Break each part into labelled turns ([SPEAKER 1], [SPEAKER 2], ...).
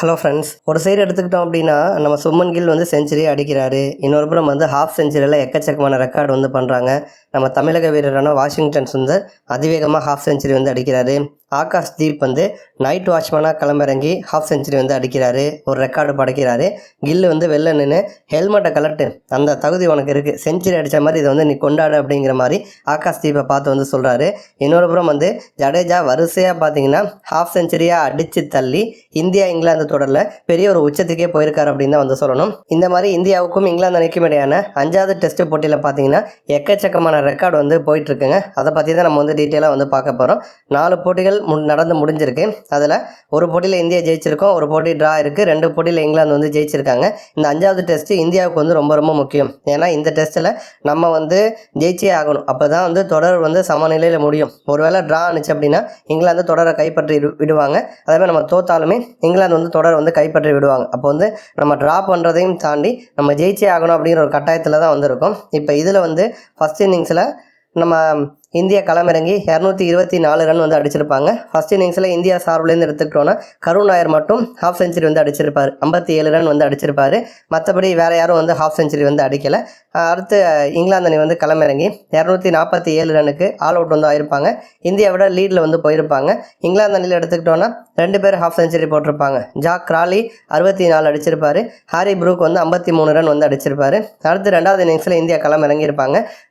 [SPEAKER 1] Hello friends ஒரு side எடுத்துக்கிட்டோம் அப்படின்னா நம்ம சுமன் கில் வந்து செஞ்சுரி அடிக்கிறாரு. இன்னொரு புறம் வந்து ஹாஃப் செஞ்சுரியில் எக்கச்சக்கமான ரெக்கார்டு வந்து பண்ணுறாங்க நம்ம தமிழக வீரரான வாஷிங்டன் சுந்தர் அதிவேகமாக ஹாஃப் செஞ்சுரி வந்து அடிக்கிறாரு. ஆகாஷ் தீப் வந்து நைட் வாட்ச்மேனாக களமிறங்கி ஹாஃப் செஞ்சுரி வந்து அடிக்கிறாரு ஒரு ரெக்கார்டு படைக்கிறாரு. கில்லு வந்து வெளில நின்று ஹெல்மெட்டை கலட்டு அந்த தகுதி உனக்கு இருக்குது செஞ்சுரி அடித்த மாதிரி இதை வந்து நீ கொண்டாடு அப்படிங்கிற மாதிரி ஆகாஷ் தீப்பை பார்த்து வந்து சொல்கிறாரு இன்னொரு புறம் வந்து ஜடேஜா வரிசையாக பார்த்தீங்கன்னா ஹாஃப் செஞ்சுரியாக அடித்து தள்ளி இந்தியா இங்கிலாந்து தொடரில் பெரிய ஒரு உச்சத்துக்கே போயிருக்காரு அப்படின்னு தான் வந்து சொல்லணும். இந்த மாதிரி இந்தியாவுக்கும் இங்கிலாந்து அணிக்கும் இடையான அஞ்சாவது டெஸ்ட் போட்டியில் பார்த்தீங்கன்னா எக்கச்சக்கமான ரெக்கார்டு வந்து போயிட்டுருக்குங்க அதை பற்றி தான் நம்ம வந்து டீட்டெயிலாக வந்து பார்க்க போகிறோம் நாலு போட்டிகள் மு நடந்து முடிஞ்சிருக்கு. அதில் ஒரு போட்டியில் இந்தியா ஜெயிச்சிருக்கோம் ஒரு போட்டி ட்ரா இருக்குது ரெண்டு போட்டியில் இங்கிலாந்து வந்து ஜெயிச்சிருக்காங்க. இந்த அஞ்சாவது டெஸ்ட்டு இந்தியாவுக்கு வந்து ரொம்ப ரொம்ப முக்கியம். ஏன்னா இந்த டெஸ்ட்டில் நம்ம வந்து ஜெயிச்சே ஆகணும். அப்போ தான் வந்து தொடர் வந்து சமநிலையில் முடியும். ஒருவேளை ட்ரா ஆனிச்சு அப்படின்னா இங்கிலாந்து தொடரை கைப்பற்றி விடு- விடுவாங்க. அதே மாதிரி நம்ம தோத்தாலுமே இங்கிலாந்து வந்து தொடர் வந்து கைப்பற்றி விடுவாங்க. அப்போ வந்து நம்ம ட்ரா பண்ணுறதையும் தாண்டி நம்ம ஜெயிச்சே ஆகணும் அப்படிங்கிற ஒரு கட்டாயத்தில் தான் வந்திருக்கோம். இப்போ இதில் வந்து ஃபஸ்ட் இன்னிங்ஸில் நம்ம இந்தியா களமிறங்கி இரநூத்தி இருபத்தி நாலு ரன் வந்து அடிச்சிருப்பாங்க. ஃபர்ஸ்ட் இன்னிங்ஸில் இந்தியா சார்பிலேருந்து எடுத்துக்கிட்டோன்னா கருண் நாயர் மட்டும் ஹாஃப் செஞ்சுரி வந்து அடிச்சிருப்பார். ஐம்பத்தி ஏழு ரன் வந்து அடிச்சிருப்பார். மற்றபடி வேறு யாரும் வந்து ஹாஃப் செஞ்சுரி வந்து அடிக்கலை. அடுத்து இங்கிலாந்து அணி வந்து களமிறங்கி இரநூத்தி நாற்பத்தி ஏழு ரனுக்கு ஆல் அவுட் வந்து ஆயிருப்பாங்க. இந்தியாவோட லீடில் வந்து போயிருப்பாங்க. இங்கிலாந்து அணியில் எடுத்துக்கிட்டோன்னா ரெண்டு பேர் ஹாஃப் செஞ்சுரி போட்டிருப்பாங்க. ஜாக் கிராலி அறுபத்தி நாலு அடிச்சிருப்பார். ஹாரி ப்ரூக் வந்து ஐம்பத்தி மூணு ரன் வந்து அடிச்சிருப்பார். அடுத்து ரெண்டாவது இன்னிங்ஸில் இந்தியா களம்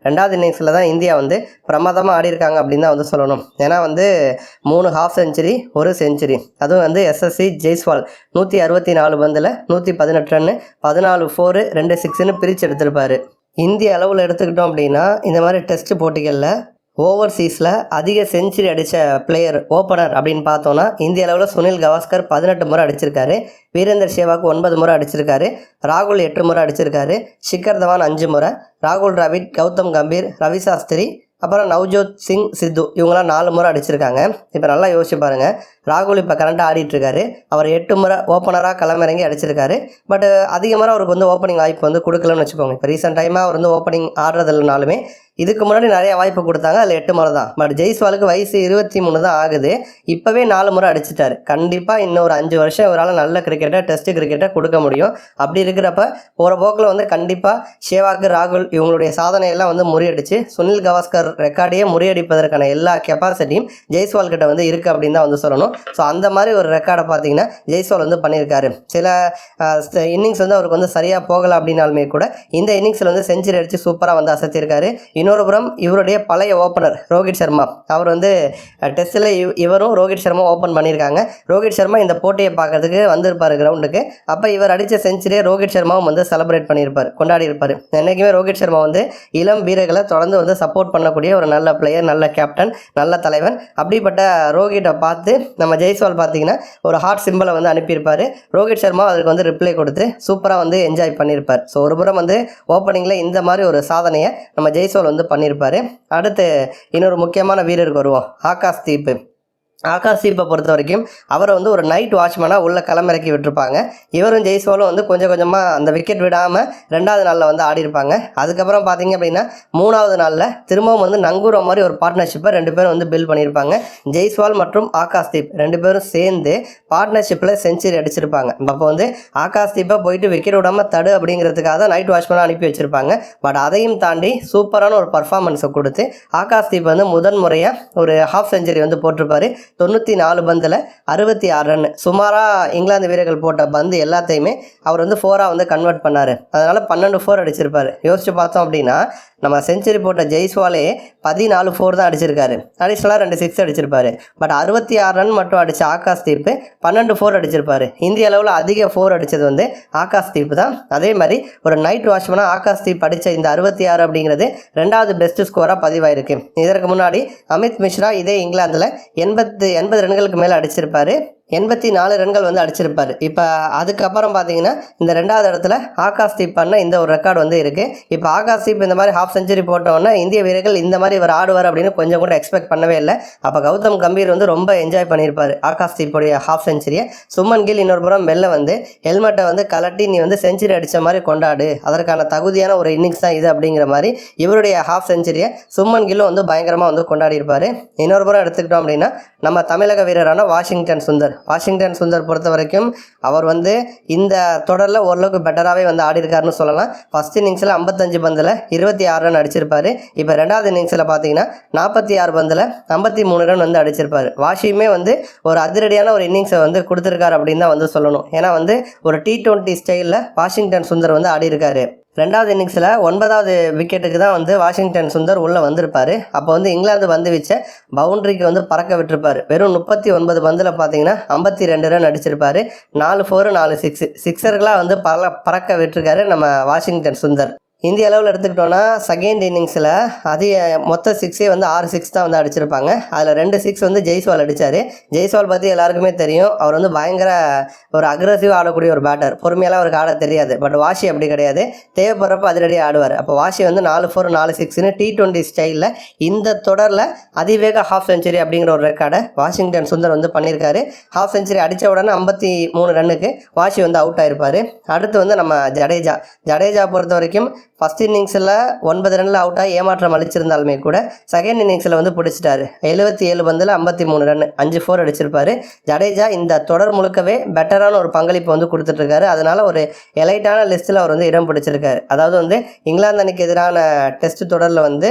[SPEAKER 1] ரெண்டாவது இன்னிங்ஸில் தான் இந்தியா வந்து பிரமாதமாக ஆடி இருக்காங்க அப்படின்னு தான் வந்து சொல்லணும். ஏன்னா வந்து மூணு ஹாஃப் செஞ்சுரி ஒரு செஞ்சுரி அதுவும் வந்து எஸ்எஸ்சி ஜெய்ஸ்வால் நூற்றி அறுபத்தி நாலு பந்தில் நூற்றி பதினெட்டு ரன்னு பதினாலு ஃபோரு ரெண்டு சிக்ஸ்னு பிரித்து எடுத்திருப்பார். இந்திய அளவில் எடுத்துக்கிட்டோம் அப்படின்னா இந்த மாதிரி டெஸ்ட் போட்டிகளில் ஓவர்சீஸில் அதிக செஞ்சுரி அடித்த பிளேயர் ஓப்பனர் அப்படின்னு பார்த்தோன்னா இந்திய அளவில் சுனில் கவாஸ்கர் பதினெட்டு முறை அடிச்சிருக்காரு. வீரேந்தர் சேவாக்கு ஒன்பது முறை அடிச்சிருக்காரு. ராகுல் எட்டு முறை அடிச்சிருக்காரு. ஷிக்கர் தவான் அஞ்சு முறை. ராகுல் டிராவிட் கௌதம் கம்பீர் ரவி சாஸ்திரி அப்புறம் நவ்ஜோத் சிங் சித்து இவங்களாம் நாலு முறை அடிச்சிருக்காங்க. இப்போ நல்லா யோசிச்சு பாருங்கள் ராகுல் இப்போ கரண்ட்டாக ஆடிட்டுருக்காரு. அவர் எட்டு முறை ஓப்பனராக களமிறங்கி அடிச்சிருக்காரு. பட் அதிகமாக அவருக்கு வந்து ஓப்பனிங் வாய்ப்பு வந்து கொடுக்கலன்னு வச்சுக்கோங்க. இப்போ ரீசெண்ட் டைமாக அவர் வந்து ஓப்பனிங் ஆடுறதில்லனாலுமே இதுக்கு முன்னாடி நிறைய வாய்ப்பு கொடுத்தாங்க. அதில் எட்டு முறை தான். பட் ஜெய்ஸ்வாலுக்கு வயசு இருபத்தி மூணு தான் ஆகுது. இப்போவே நாலு முறை அடிச்சிட்டாரு. கண்டிப்பாக இன்னும் ஒரு அஞ்சு வருஷம் இவரால் நல்ல கிரிக்கெட்டை டெஸ்ட் கிரிக்கெட்டை கொடுக்க முடியும். அப்படி இருக்கிறப்ப போகிற போக்கில் வந்து கண்டிப்பாக ஷேவாக்கு ராகுல் இவங்களுடைய சாதனையெல்லாம் வந்து முறியடிச்சு சுனில் கவாஸ்கர் ரெக்கார்டையே முறியடிப்பதற்கான எல்லா கெப்பாசிட்டியும் ஜெய்ஸ்வால் கிட்ட வந்து இருக்குது அப்படின்னு தான் வந்து சொல்லணும். ஸோ அந்த மாதிரி ஒரு ரெக்கார்டை பார்த்தீங்கன்னா ஜெய்ஸ்வால் வந்து பண்ணியிருக்காரு. சில இன்னிங்ஸ் வந்து அவருக்கு வந்து சரியாக போகலை அப்படின்னாலுமே கூட இந்த இன்னிங்ஸில் வந்து செஞ்சுரி அடித்து சூப்பராக வந்து அசத்தியிருக்காரு இன்னொரு புறம் இவருடைய பழைய ஓப்பனர் ரோஹித் சர்மா. அவர் வந்து டெஸ்ட்டில் இவரும் ரோஹித் சர்மா ஓப்பன் பண்ணியிருக்காங்க. ரோஹித் சர்மா இந்த போட்டியை பார்க்கறதுக்கு வந்திருப்பார் கிரவுண்டுக்கு அப்போ இவர் அடித்த செஞ்சுரியை ரோஹித் சர்மாவும் வந்து செலிப்ரேட் பண்ணியிருப்பார் கொண்டாடி இருப்பார் என்றைக்குமே ரோஹித் சர்மா வந்து இளம் வீரர்களை தொடர்ந்து வந்து சப்போர்ட் பண்ணக்கூடிய ஒரு நல்ல பிளேயர் நல்ல கேப்டன் நல்ல தலைவன். அப்படிப்பட்ட ரோஹிட்டை பார்த்து நம்ம நம்ம ஜெய்ஸ்வால் பார்த்தீங்கன்னா ஒரு ஹார்ட் சிம்பிளை வந்து அனுப்பியிருப்பார். ரோஹித் சர்மா அதுக்கு வந்து ரிப்ளை கொடுத்து சூப்பராக வந்து என்ஜாய் பண்ணியிருப்பார். ஸோ ஒரு புறம் வந்து ஓப்பனிங்கில் இந்த மாதிரி ஒரு சாதனையை நம்ம ஜெய்ஸ்வால் வந்து பண்ணியிருப்பார். அடுத்து இன்னொரு முக்கியமான வீரருக்கு வருவோம். ஆகாஷ் தீப்பு ஆகாஷ் தீப்பை பொறுத்த வரைக்கும் அவரை வந்து ஒரு நைட் வாட்ச்மேனாக உள்ளே களமிறக்கி விட்டுருப்பாங்க. இவரும் ஜெய்ஸ்வாலும் வந்து கொஞ்சம் கொஞ்சமாக அந்த விக்கெட் விடாமல் ரெண்டாவது நாளில் வந்து ஆடிருப்பாங்க அதுக்கப்புறம் பார்த்தீங்க அப்படின்னா மூணாவது நாளில் திரும்பவும் வந்து நங்கூரம் மாதிரி ஒரு பார்ட்னர்ஷிப்பை ரெண்டு பேரும் வந்து பில்ட் பண்ணியிருப்பாங்க. ஜெய்ஸ்வால் மற்றும் ஆகாஷ் தீப் ரெண்டு பேரும் சேர்ந்து பார்ட்னர்ஷிப்பில் செஞ்சுரி அடிச்சிருப்பாங்க. அப்போ வந்து ஆகாஷ் தீப்பை போயிட்டு விக்கெட் விடாமல் தடு அப்படிங்கிறதுக்காக தான் நைட் வாட்ச்மேனாக அனுப்பி வச்சிருப்பாங்க. பட் அதையும் தாண்டி சூப்பரான ஒரு பர்ஃபார்மன்ஸை கொடுத்து ஆகாஷ் தீப் வந்து முதன் முறையாக ஒரு ஹாஃப் செஞ்சுரி வந்து போட்டிருப்பாரு. தொண்ணூற்றி நாலு பந்தில் அறுபத்தி ஆறு ரன் சுமாராக இங்கிலாந்து வீரர்கள் போட்ட பந்து எல்லாத்தையுமே அவர் வந்து ஃபோராக வந்து கன்வெர்ட் பண்ணார். அதனால் பன்னெண்டு ஃபோர் அடிச்சிருப்பார். யோசிச்சு பார்த்தோம் அப்படின்னா நம்ம செஞ்சுரி போட்ட ஜெய்ஸ்வாலே பதினாலு ஃபோர் தான் அடிச்சிருக்காரு. அடிஷ்னலாக ரெண்டு சிக்ஸ் அடிச்சிருப்பாரு. பட் அறுபத்தி ஆறு ரன் மட்டும் அடித்த ஆகாஷ் தீப்பு பன்னெண்டு ஃபோர் அடிச்சிருப்பாரு. இந்திய அளவில் அதிக ஃபோர் அடித்தது வந்து ஆகாஷ் தீப்பு தான். அதே மாதிரி ஒரு நைட் வாட்ச்மேனாக ஆகாஷ் தீப் அடித்த இந்த அறுபத்தி ஆறு அப்படிங்கிறது ரெண்டாவது பெஸ்ட் ஸ்கோராக பதிவாயிருக்கு. இதற்கு முன்னாடி அமித் மிஸ்ரா இதே இங்கிலாந்தில் எண்பத்தி எண்பது ரன்களுக்கு மேலே அடிச்சிருப்பாரு. எண்பத்தி நாலு ரன்கள் வந்து அடிச்சிருப்பார். இப்போ அதுக்கப்புறம் பார்த்தீங்கன்னா இந்த ரெண்டாவது இடத்துல ஆகாஷ் தீப் பண்ண இந்த ஒரு ரெக்கார்டு வந்து இருக்குது இப்போ ஆகாஷ் தீப் இந்த மாதிரி ஹாஃப் செஞ்சுரி போட்டோன்னே இந்திய வீரர்கள் இந்த மாதிரி இவர் ஆடுவார் அப்படின்னு கொஞ்சம் கூட எக்ஸ்பெக்ட் பண்ணவே இல்லை. அப்போ கௌதம் கம்பீர் வந்து ரொம்ப என்ஜாய் பண்ணியிருப்பார் ஆகாஷ் தீப்புடைய ஹாஃப் செஞ்சுரியை சுமன் கில் இன்னொரு புறம் மெல்ல வந்து ஹெல்மெட்டை வந்து கலட்டி நீ வந்து செஞ்சுரி அடித்த மாதிரி கொண்டாடு. அதற்கான தகுதியான ஒரு இன்னிங்ஸ் தான் இது அப்படிங்கிற மாதிரி இவருடைய ஹாஃப் செஞ்சுரியை சுமன் கில்லும் வந்து பயங்கரமாக வந்து கொண்டாடி இருப்பார் இன்னொரு புறம் எடுத்துக்கிட்டோம் அப்படின்னா நம்ம தமிழக வீரரான வாஷிங்டன் சுந்தர். வாஷிங்டன் சுந்தர் பொறுத்த வரைக்கும் அவர் வந்து இந்த தொடரில் ஓரளவுக்கு பெட்டராகவே வந்து ஆடிருக்காருன்னு சொல்லலாம். ஃபஸ்ட் இன்னிங்ஸில் ஐம்பத்தஞ்சு பந்தில் இருபத்தி ஆறு ரன் அடிச்சிருப்பாரு. இப்போ ரெண்டாவது இன்னிங்ஸில் பார்த்தீங்கன்னா நாற்பத்தி ஆறு பந்தில் ஐம்பத்தி மூணு ரன் வந்து அடிச்சிருப்பாரு. வாஷியுமே வந்து ஒரு அதிரடியான ஒரு இன்னிங்ஸை வந்து கொடுத்துருக்காரு அப்படின்னு தான் வந்து சொல்லணும். ஏன்னா வந்து ஒரு டி டுவெண்ட்டி ஸ்டைலில் வாஷிங்டன் சுந்தர் வந்து ஆடி இருக்காரு ரெண்டாவது இன்னிங்ஸில் ஒன்பதாவது விக்கெட்டுக்கு தான் வந்து வாஷிங்டன் சுந்தர் உள்ளே வந்திருப்பார். அப்போ வந்து இங்கிலாந்து வந்து வச்ச பவுண்டரிக்கு வந்து பறக்க விட்டுருப்பார். வெறும் முப்பத்தி ஒன்பது பந்தில் பார்த்தீங்கன்னா ஐம்பத்தி ரெண்டு ரன் அடிச்சிருப்பார். நாலு ஃபோரு நாலு சிக்ஸு சிக்ஸர்களாக வந்து பல பறக்க விட்டுருக்காரு நம்ம வாஷிங்டன் சுந்தர். இந்திய அளவில் எடுத்துக்கிட்டோன்னா செகண்ட் இன்னிங்ஸில் அதிக மொத்த சிக்ஸே வந்து ஆறு சிக்ஸ் தான் வந்து அடிச்சிருப்பாங்க. அதில் ரெண்டு சிக்ஸ் வந்து ஜெய்ஸ்வால் அடித்தார் ஜெய்ஸ்வால் பற்றி எல்லாருக்குமே தெரியும். அவர் வந்து பயங்கர ஒரு அக்ரஸிவ் ஆடக்கூடிய ஒரு பேட்டர் பொறுமையெல்லாம் அவருக்கு ஆட தெரியாது. பட் வாஷி அப்படி கிடையாது. தேவைப்படுறப்ப அதிரடியாக ஆடுவார். அப்போ வாஷி வந்து நாலு ஃபோர் நாலு சிக்ஸ்னு டி டுவெண்ட்டி ஸ்டைலில் இந்த தொடரில் அதிவேக ஹாஃப் செஞ்சுரி அப்படிங்கிற ஒரு ரெக்கார்டை வாஷிங்டன் சுந்தர் வந்து பண்ணியிருக்காரு. ஹாஃப் செஞ்சுரி அடித்த உடனே ஐம்பத்தி மூணு ரன்னுக்கு வாஷி வந்து அவுட் ஆகிருப்பார் அடுத்து வந்து நம்ம ஜடேஜா. ஜடேஜா பொறுத்த வரைக்கும் ஃபஸ்ட் இன்னிங்ஸில் ஒன்பது ரனில் அவுட்டாக ஏமாற்றம் அளிச்சிருந்தாலுமே கூட செகண்ட் இன்னிங்ஸில் வந்து பிடிச்சிட்டாரு. எழுபத்தி ஏழு பந்தில் ஐம்பத்தி மூணு ரன் அஞ்சு ஃபோர் அடிச்சிருப்பாரு. ஜடேஜா இந்த தொடர் முழுக்கவே பெட்டரான ஒரு பங்களிப்பு வந்து கொடுத்துட்ருக்காரு அதனால் ஒரு எலைட்டான லிஸ்ட்டில் அவர் வந்து இடம் பிடிச்சிருக்காரு. அதாவது வந்து இங்கிலாந்து அணிக்கு எதிரான டெஸ்ட் தொடரில் வந்து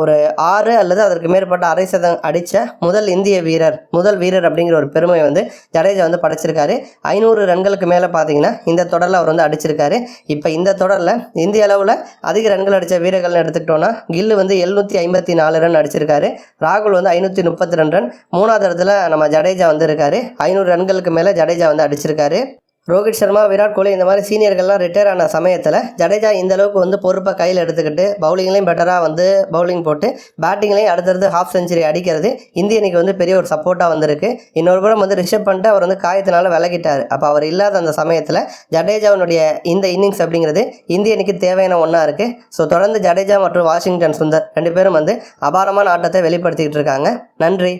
[SPEAKER 1] ஒரு ஆறு அல்லது அதற்கு மேற்பட்ட அரை சதம் அடித்த முதல் இந்திய வீரர் முதல் வீரர் அப்படிங்கிற ஒரு பெருமை வந்து ஜடேஜா வந்து படைச்சிருக்காரு. ஐநூறு ரன்களுக்கு மேலே பார்த்தீங்கன்னா இந்த தொடரில் அவர் வந்து அடிச்சிருக்காரு. இப்போ இந்த தொடரில் இந்திய அளவில் அதிக ரன்கள் அடித்த வீரர்கள்னு எடுத்துக்கிட்டோன்னா கில்லு வந்து எழுநூற்றி ஐம்பத்தி நாலு ரன் அடிச்சிருக்காரு. ராகுல் வந்து ஐநூற்றி முப்பத்தி ரெண்டு ரன். மூணாவது இடத்துல நம்ம ஜடேஜா வந்து இருக்காரு. ஐநூறு ரன்களுக்கு மேலே ஜடேஜா வந்து அடிச்சிருக்காரு. ரோஹித் சர்மா விராட் கோலி இந்த மாதிரி சீனியர்கள்லாம் ரிட்டையர் ஆன சமயத்தில் ஜடேஜா இந்த அளவுக்கு வந்து பொறுப்பை கையில் எடுத்துக்கிட்டு பவுலிங்லேயும் பெட்டராக வந்து பவுலிங் போட்டு பேட்டிங்லேயும் அடுத்தடுத்து ஹாஃப் செஞ்சுரி அடிக்கிறது இந்திய அணிக்கு வந்து பெரிய ஒரு சப்போர்ட்டாக வந்திருக்கு. இன்னொரு புறம் வந்து ரிஷப் பண்ணிட்டு அவர் வந்து காயத்தினால விலகிட்டார். அப்போ அவர் இல்லாத அந்த சமயத்தில் ஜடேஜாவினுடைய இந்த இன்னிங்ஸ் அப்படிங்கிறது இந்திய அணிக்கு தேவையான ஒன்றா இருக்குது ஸோ தொடர்ந்து ஜடேஜா மற்றும் வாஷிங்டன் சுந்தர் ரெண்டு பேரும் வந்து அபாரமான ஆட்டத்தை வெளிப்படுத்திக்கிட்டு இருக்காங்க. நன்றி.